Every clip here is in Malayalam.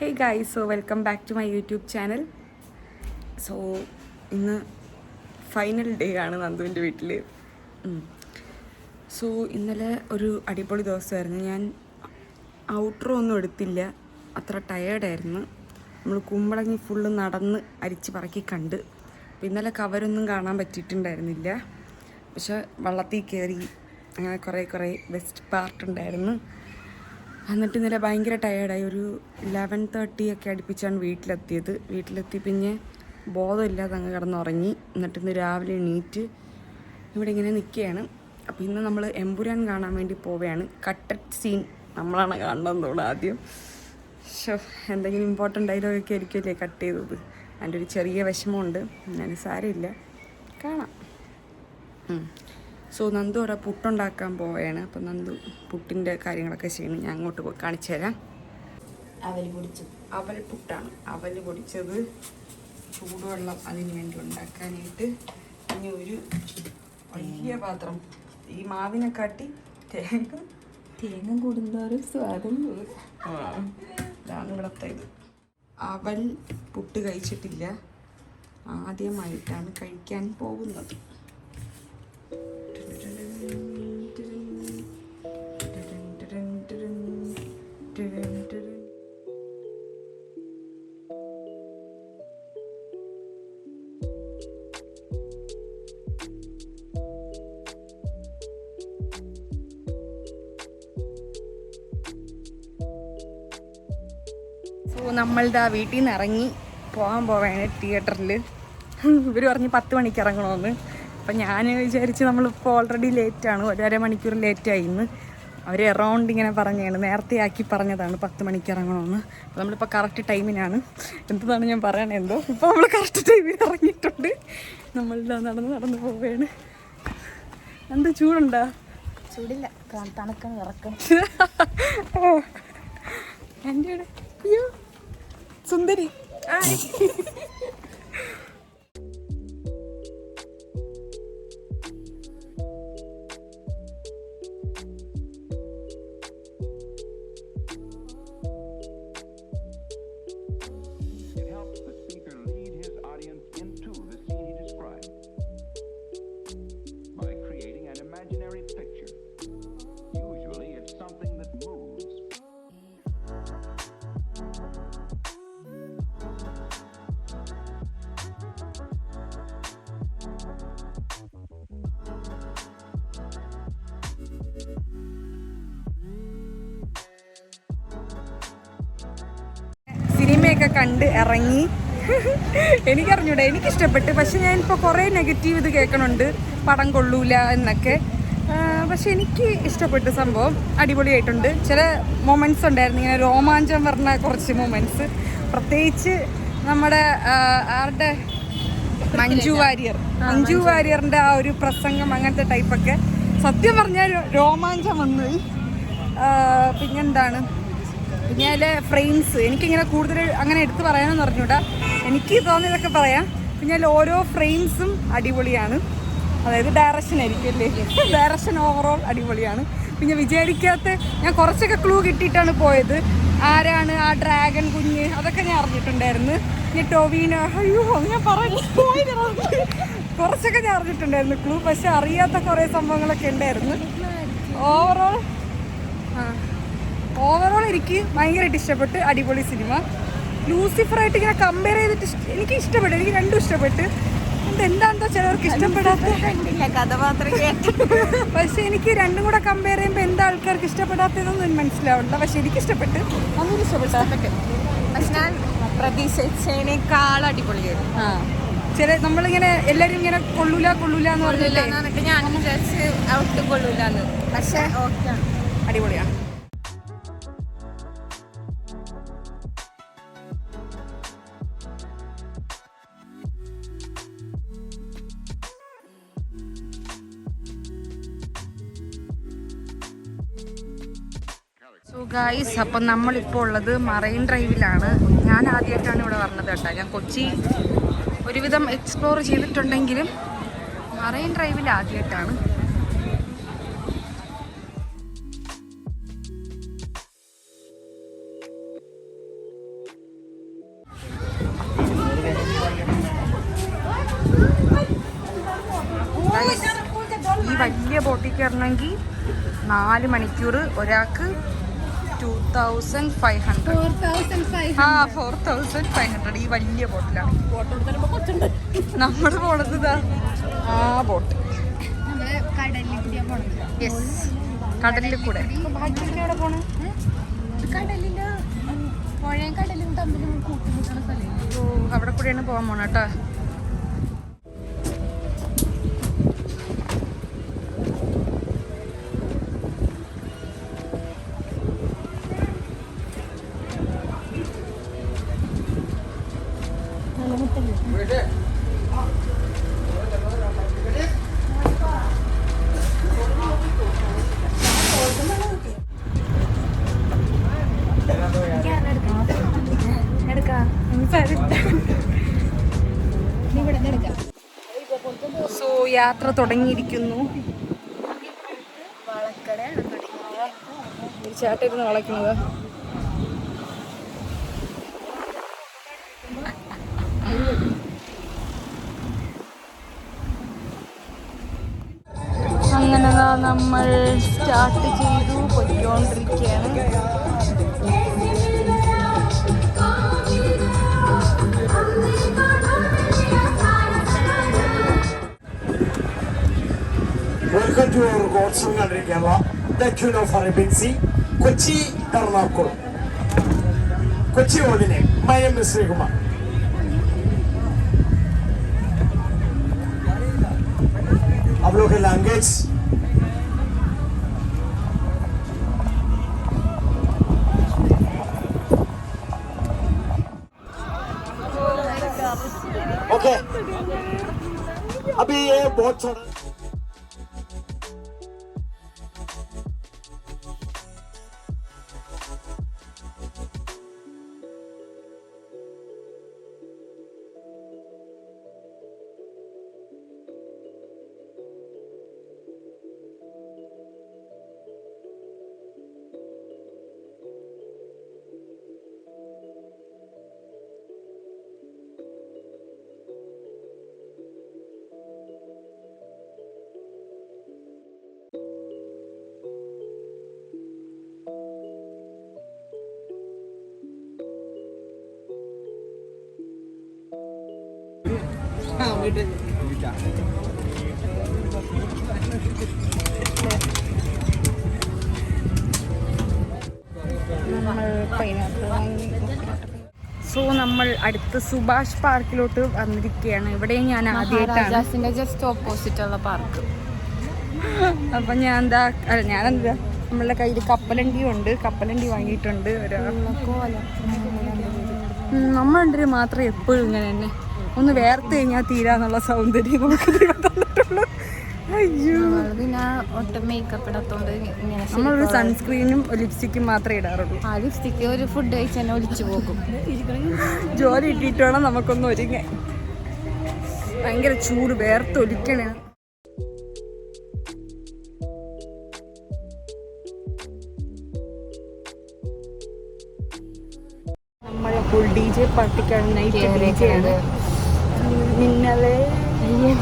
Hey guys so welcome back to my YouTube channel so ഇന്ന് ഫൈനൽ ഡേ ആണ് നന്ദുവിന്റെ വീട്ടിൽ സോ ഇന്നലെ ഒരു അടിപൊളി ദിവസമായിരുന്നു. ഞാൻ ഔട്ടറോ ഒന്നും എടുത്തില്ല. അത്ര ടയേർഡായിരുന്നു നമ്മൾ കുമ്പളങ്ങി ഫുള്ള് നടന്ന് അരിച്ച് പറക്കി കണ്ട്. ഇന്നലെ കവരൊന്നും കാണാൻ പറ്റിയിട്ടുണ്ടായിരുന്നില്ല. പക്ഷെ വള്ളത്തിൽ കയറി അങ്ങനെ കുറേ കുറേ ബെസ്റ്റ് പാർട്ട് ഉണ്ടായിരുന്നു. എന്നിട്ട് ഇന്നലെ ഭയങ്കര ടയേർഡായി ഒരു ലെവൻ തേർട്ടി ഒക്കെ അടുപ്പിച്ചാണ് വീട്ടിലെത്തിയത്. വീട്ടിലെത്തി പിന്നെ ബോധമില്ലാതെ അങ്ങ് കിടന്നുറങ്ങി. എന്നിട്ട് ഇന്ന് രാവിലെ എണീറ്റ് ഇവിടെ ഇങ്ങനെ നിൽക്കുകയാണ്. അപ്പോൾ ഇന്ന് നമ്മൾ എമ്പുരാൻ കാണാൻ വേണ്ടി പോവുകയാണ്. കട്ടറ്റ് സീൻ നമ്മളാണ് കാണണമെന്ന് തോന്നുന്നു ആദ്യം. ഷോ എന്തെങ്കിലും ഇമ്പോർട്ടന്റ് ഡയലോഗൊക്കെ ആയിരിക്കുമല്ലേ കട്ട് ചെയ്തത്? അതിന്റെ ഒരു ചെറിയ വിഷമമുണ്ട്. ഞാൻ സാരമില്ല. കാണാം. സോ നന്ദു അവിടെ പുട്ടുണ്ടാക്കാൻ പോവുകയാണ് അപ്പം നന്ദു പുട്ടിന്റെ കാര്യങ്ങളൊക്കെ ചെയ്യണം ഞാൻ അങ്ങോട്ട് പോയി കാണിച്ചു തരാം. അവൽ പൊടിച്ചു അവൽ പുട്ടാണ്. അവൽ പൊടിച്ചത് ചൂടുവെള്ളം അതിന് വേണ്ടി ഉണ്ടാക്കാനായിട്ട്. ഇനി ഒരു വലിയ പാത്രം. ഈ മാവിനെ കാട്ടി തേങ്ങ. തേങ്ങ കൂടുന്നവരും സ്വാദം ഇതാണ് ഇവിടുത്തെ ഇത്. അവൽ പുട്ട് കഴിച്ചിട്ടില്ല. ആദ്യമായിട്ടാണ് കഴിക്കാൻ പോകുന്നത്. സോ നമ്മളുടെ ആ വീട്ടിൽ നിന്ന് ഇറങ്ങി പോകാൻ പോവാണ് തിയേറ്ററിൽ ഇവർ പറഞ്ഞ് പത്ത് മണിക്ക് ഇറങ്ങണമെന്ന് അപ്പം ഞാൻ വിചാരിച്ച് നമ്മളിപ്പോൾ ഓൾറെഡി ലേറ്റാണ് ഒരര മണിക്കൂർ ലേറ്റായി ഇന്ന് അവർ എറൗണ്ട് ഇങ്ങനെ പറഞ്ഞാണ്. നേരത്തെ ആക്കി പറഞ്ഞതാണ് പത്ത് മണിക്ക് ഇറങ്ങണമെന്ന് അപ്പോൾ നമ്മളിപ്പോൾ കറക്റ്റ് ടൈമിനാണ് എന്താണ് ഞാൻ പറയണത് എന്തോ? ഇപ്പോൾ നമ്മൾ കറക്റ്റ് ടൈമിൽ ഇറങ്ങിയിട്ടുണ്ട് നമ്മളുടെ നടന്ന് നടന്ന് പോവുകയാണ് എന്താ ചൂടുണ്ടോ? ചൂടില്ല. തണുക്കണം ഇറക്കണം എന്റെ അയ്യോ. സുന്ദരി It സിനിമയൊക്കെ കണ്ട് ഇറങ്ങി. എനിക്കറിഞ്ഞൂടെ എനിക്കിഷ്ടപ്പെട്ട്. പക്ഷെ ഞാനിപ്പോൾ കുറേ നെഗറ്റീവ് ഇത് കേൾക്കണുണ്ട്. പടം കൊള്ളൂല എന്നൊക്കെ. പക്ഷെ എനിക്ക് ഇഷ്ടപ്പെട്ട സംഭവം അടിപൊളിയായിട്ടുണ്ട്. ചില മൊമെന്റ്സ് ഉണ്ടായിരുന്നു. ഇങ്ങനെ രോമാഞ്ചം പറഞ്ഞ കുറച്ച് മൊമെന്റ്സ് പ്രത്യേകിച്ച് നമ്മുടെ ആരുടെ? മഞ്ജു വാര്യർ. മഞ്ജു വാര്യറിന്റെ ആ ഒരു പ്രസംഗം അങ്ങനത്തെ ടൈപ്പൊക്കെ സത്യം പറഞ്ഞാൽ രോമാഞ്ചം വന്നു. പിന്നെന്താണ്? പിന്നെ അതിലെ ഫ്രെയിംസ് എനിക്കിങ്ങനെ കൂടുതൽ അങ്ങനെ എടുത്തു പറയാനെന്ന് പറഞ്ഞൂടാ എനിക്ക് തോന്നിയതൊക്കെ പറയാം. പിന്നെ അതിൽ ഓരോ ഫ്രെയിംസും അടിപൊളിയാണ്. അതായത് ഡയറക്ഷൻ ആയിരിക്കും അല്ലേ? ഡയറക്ഷൻ ഓവറോൾ അടിപൊളിയാണ്. പിന്നെ വിചാരിക്കാത്ത ഞാൻ കുറച്ചൊക്കെ ക്ലൂ കിട്ടിയിട്ടാണ് പോയത്. ആരാണ് ആ ഡ്രാഗൺ കുഞ്ഞ്? അതൊക്കെ ഞാൻ അറിഞ്ഞിട്ടുണ്ടായിരുന്നു. പിന്നെ ടോവീന. അയ്യോ ഞാൻ പറഞ്ഞു കുറച്ചൊക്കെ ഞാൻ അറിഞ്ഞിട്ടുണ്ടായിരുന്നു ക്ലൂ പക്ഷെ അറിയാത്ത കുറേ സംഭവങ്ങളൊക്കെ ഉണ്ടായിരുന്നു. ഓവറോൾ ആ. ഓവറോൾ എനിക്ക് ഭയങ്കരമായിട്ട് ഇഷ്ടപ്പെട്ട് അടിപൊളി സിനിമ ലൂസിഫറായിട്ട് ഇങ്ങനെ കമ്പയർ ചെയ്തിട്ട് എനിക്ക് ഇഷ്ടപ്പെട്ടു. എനിക്ക് രണ്ടും ഇഷ്ടപ്പെട്ട്. എന്താണെന്നോ എന്താണെന്തോ ചിലവർക്ക് ഇഷ്ടപ്പെടാത്ത പക്ഷെ എനിക്ക് രണ്ടും കൂടെ കമ്പയർ ചെയ്യുമ്പോൾ എന്താ ആൾക്കാർക്ക് ഇഷ്ടപ്പെടാത്തതെന്നൊന്നും എനിക്ക് മനസ്സിലാവില്ല പക്ഷെ എനിക്ക് ഇഷ്ടപ്പെട്ട്. അതൊന്നും ഇഷ്ടപ്പെട്ടു. പക്ഷെ ഞാൻ പ്രതീക്ഷിച്ചതിനേക്കാൾ അടിപൊളിയായിരുന്നു. ആ. ചില നമ്മളിങ്ങനെ എല്ലാരും ഇങ്ങനെ കൊള്ളൂല കൊള്ളൂല എന്ന് പറഞ്ഞില്ലേ? ഞാൻ വിചാരിച്ച് ഔട്ട് കൊള്ളൂല പക്ഷെ അടിപൊളിയാണ്. ഗായ്സ് അപ്പം നമ്മളിപ്പോൾ ഉള്ളത് മറൈൻ ഡ്രൈവിലാണ്. ഞാൻ ആദ്യമായിട്ടാണ് ഇവിടെ വന്നത് കേട്ടോ. ഞാൻ കൊച്ചി ഒരുവിധം എക്സ്പ്ലോർ ചെയ്തിട്ടുണ്ടെങ്കിലും മറൈൻ ഡ്രൈവിൽ ആദ്യമായിട്ടാണ്. ഈ വലിയ ബോട്ടിൽ കയറണമെങ്കിൽ നാല് മണിക്കൂർ ഒരാൾക്ക് ടു തൗസൻഡ് ഫൈവ് ഹൺഡ്രഡ് ആ ഫോർ തൗസൻഡ് ഫൈവ് ഹൺഡ്രഡ് ഈ വലിയ ബോട്ടിലാണ്. നമ്മുടെ പോണത് ആ ബോട്ട്. യെസ് കടലിൽ കൂടെ. കടലിൽ പുഴയും കടലും തമ്മിലും കൂട്ടിമുട്ടുന്ന സ്ഥലം. ഓ അവിടെ കൂടെയാണ് പോകാൻ പോണ കേട്ടോ. സോ യാത്ര തുടങ്ങിയിരിക്കുന്നു. ചേട്ടായിരുന്നു വളയ്ക്കുന്നത്. അങ്ങനെ നമ്മൾ സ്റ്റാർട്ട് ചെയ്തു പൊയ്ക്കൊണ്ടിരിക്കുകയാണ്. welcome to our God's country Kerala the queen of Arabian sea Kochi Ernakulam Kochi ഓർഡിനെ my M S Sreekumar आप लोग के लैंग्वेज ओके अभी ये बहुत छोटा നമ്മൾ പൈനാപ്പിൾ വാങ്ങി. സോ നമ്മൾ അടുത്ത് സുഭാഷ് പാർക്കിലോട്ട് വന്നിരിക്കുകയാണ്. ഇവിടെ ഞാൻ ആദ്യമായിട്ടാണ്. ജസ്റ്റ് ഓപ്പോസിറ്റ് ഉള്ള പാർക്ക് അപ്പൊ ഞാൻ എന്താ അല്ല എന്താ നമ്മളുടെ കയ്യിൽ കപ്പലണ്ടി ഉണ്ട്. കപ്പലണ്ടി വാങ്ങിയിട്ടുണ്ട് ഒരാൾ രണ്ടുപേരും മാത്രം എപ്പോഴും ഇങ്ങനെ തന്നെ. ഒന്ന് വേർത്ത് കഴിഞ്ഞാൽ തീരാന്നുള്ള സൗന്ദര്യം നമുക്ക് ദൈവം തന്നിട്ടുള്ളൂ. അയ്യോ. പിന്നെ ഒട്ടും മേക്കപ്പ് ഇടത്തോണ്ട് ഇങ്ങനെ നമ്മളൊരു സൺസ്ക്രീനും ലിപ്സ്റ്റിക്കും മാത്രമേ ഇടാറുള്ളൂ. ആ ലിപ്സ്റ്റിക്ക് ഒരു ഫുഡ് കഴിച്ച് തന്നെ ഒലിച്ചു പോകും. ജോലി ഇട്ടിട്ട് വേണം നമുക്കൊന്ന് ഒരുങ്ങാൻ. ഭയങ്കര ചൂട് വേർത്തൊലിക്കണേ നമ്മളെ ഫുൾ ഡി ജെ പാർട്ടിക്കാണ് നൈറ്റ് ഡി ജെ ആണ്. മിന്നലെ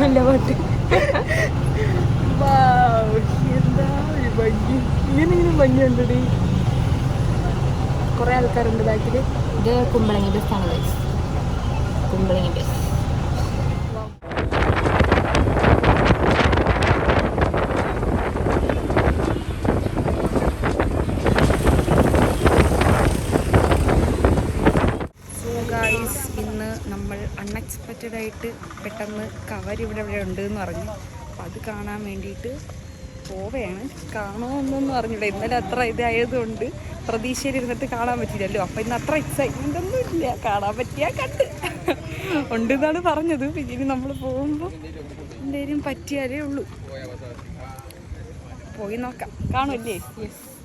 നല്ല പാട്ട് എന്താ ഈ ഭംഗി? ഇങ്ങനെ ഇങ്ങനെ ഭംഗിയുണ്ടടി? കുറെ ആൾക്കാരുണ്ട് ബാക്കിൽ ഇത് കുമ്പളങ്ങി ബസ് ആണ്. കുമ്പളങ്ങി ബസ് സോ ഗായ്സ് ഇന്ന് നമ്മൾ ആയിട്ട് പെട്ടെന്ന് കവർ ഇവിടെ ഇവിടെ ഉണ്ട് എന്ന് പറഞ്ഞു. അപ്പം അത് കാണാൻ വേണ്ടിയിട്ട് പോവുകയാണ് കാണുമെന്നൊന്നും അറിഞ്ഞില്ല ഇന്നലെ അത്ര ഇതായതുകൊണ്ട് പ്രതീക്ഷയിൽ ഇരുന്നിട്ട് കാണാൻ പറ്റിയില്ലല്ലോ. അപ്പം ഇന്ന് അത്ര എക്സൈറ്റ്മെന്റ് ഒന്നും ഇല്ല. കാണാൻ പറ്റിയാൽ കണ്ട്. ഉണ്ടെന്നാണ് പറഞ്ഞത്. ഇനി നമ്മൾ പോകുമ്പോൾ എന്തെങ്കിലും പറ്റിയാലേ ഉള്ളൂ. പോയി നോക്കാം. കാണുമല്ലേ ആ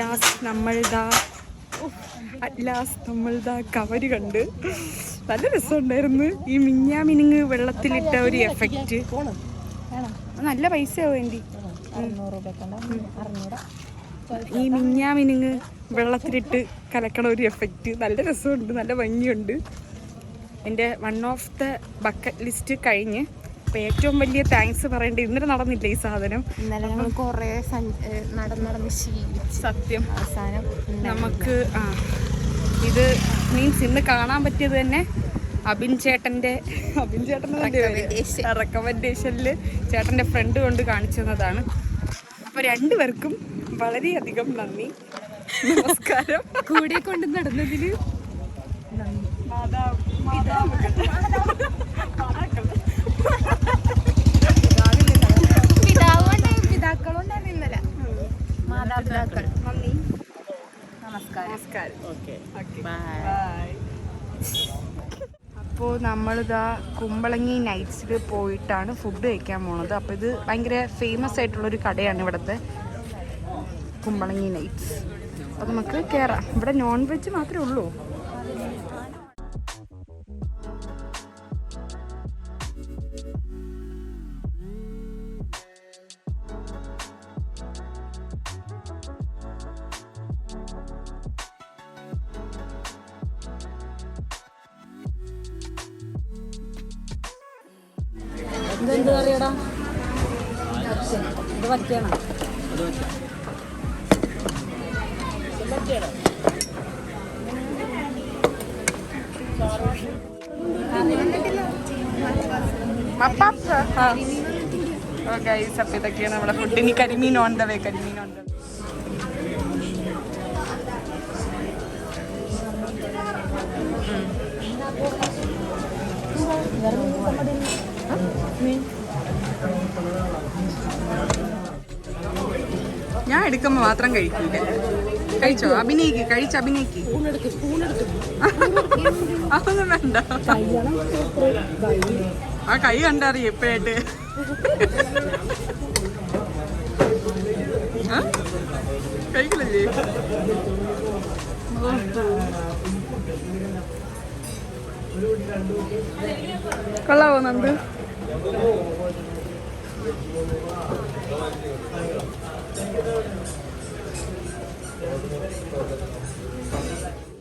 ലാസ്റ്റ് നമ്മളിതാ അറ്റ് ലാസ്റ്റ് നമ്മളിതാ കവര് കണ്ട്. നല്ല രസമുണ്ടായിരുന്നു. ഈ മിഞ്ഞാമിനുങ്ങ് വെള്ളത്തിലിട്ട ഒരു എഫക്റ്റ് നല്ല പൈസ വേണ്ടി ഈ മിഞ്ഞാമിനുങ്ങ് വെള്ളത്തിലിട്ട് കലക്കണ ഒരു എഫക്റ്റ് നല്ല രസമുണ്ട്. നല്ല ഭംഗിയുണ്ട്. എന്റെ one of the bucket list കഴിഞ്ഞ് അപ്പോൾ ഏറ്റവും വലിയ താങ്ക്സ് പറയേണ്ടത് ഇന്നലെ നടന്നില്ല ഈ സാധനം? ഇന്നലെ കുറെ നടന്ന് നടന്ന് ശീലിച്ച് സത്യം. അവസാനം നമുക്ക് ആ ഇത് മീൻസ് ഇന്ന് കാണാൻ പറ്റിയത് തന്നെ അബിൻ ചേട്ടന്റെ അബിൻ ചേട്ടന്റെ Recommendation. റെക്കമെൻഡേഷനിൽ ചേട്ടന്റെ ഫ്രണ്ട് കൊണ്ട് കാണിച്ചു തന്നതാണ്. അപ്പോൾ രണ്ടുപേർക്കും വളരെയധികം നന്ദി. നമസ്കാരം. കൂടെ കൊണ്ട് നടന്നതിന് നന്ദി മാതാവ്. ഇന്നലെ മാതാപിതാക്കൾ മമ്മി. നമസ്കാരം. നമസ്കാരം. ഓക്കെ. ബൈ അപ്പോൾ നമ്മളിതാ കുമ്പളങ്ങി നൈറ്റ്സിൽ പോയിട്ടാണ് ഫുഡ് കഴിക്കാൻ പോണത്. അപ്പൊ ഇത് ഭയങ്കര ഫേമസ് ആയിട്ടുള്ള ഒരു കടയാണ് ഇവിടത്തെ കുമ്പളങ്ങി നൈറ്റ്സ് അപ്പൊ നമുക്ക് കയറാം ഇവിടെ നോൺ വെജ് മാത്രമേ ഉള്ളൂ. ഗൈസ് അപ്പോൾ ഇതൊക്കെയാണ് നമ്മുടെ ഫുഡ് ഇനി കരിമീൻ ഓൺ ദ വേ കരിമീൻ ഓൺ ദ വേ ഞാൻ എടുക്കുമ്പോൾ മാത്രം കഴിക്കില്ല കഴിച്ചോ? അഭിനയിക്ക് കഴിച്ച് അഭിനയിക്ക്. അതൊന്നും വേണ്ട. ആ കൈ കണ്ടറിയ എപ്പോഴായിട്ട് കഴിക്കില്ലേ കൊള്ളാവോ നന്ദു? Thank you.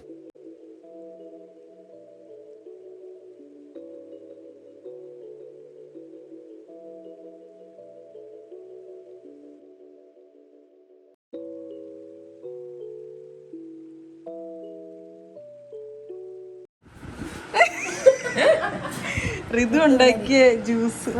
ഋതു ഉണ്ടാക്കിയ ജ്യൂസ്.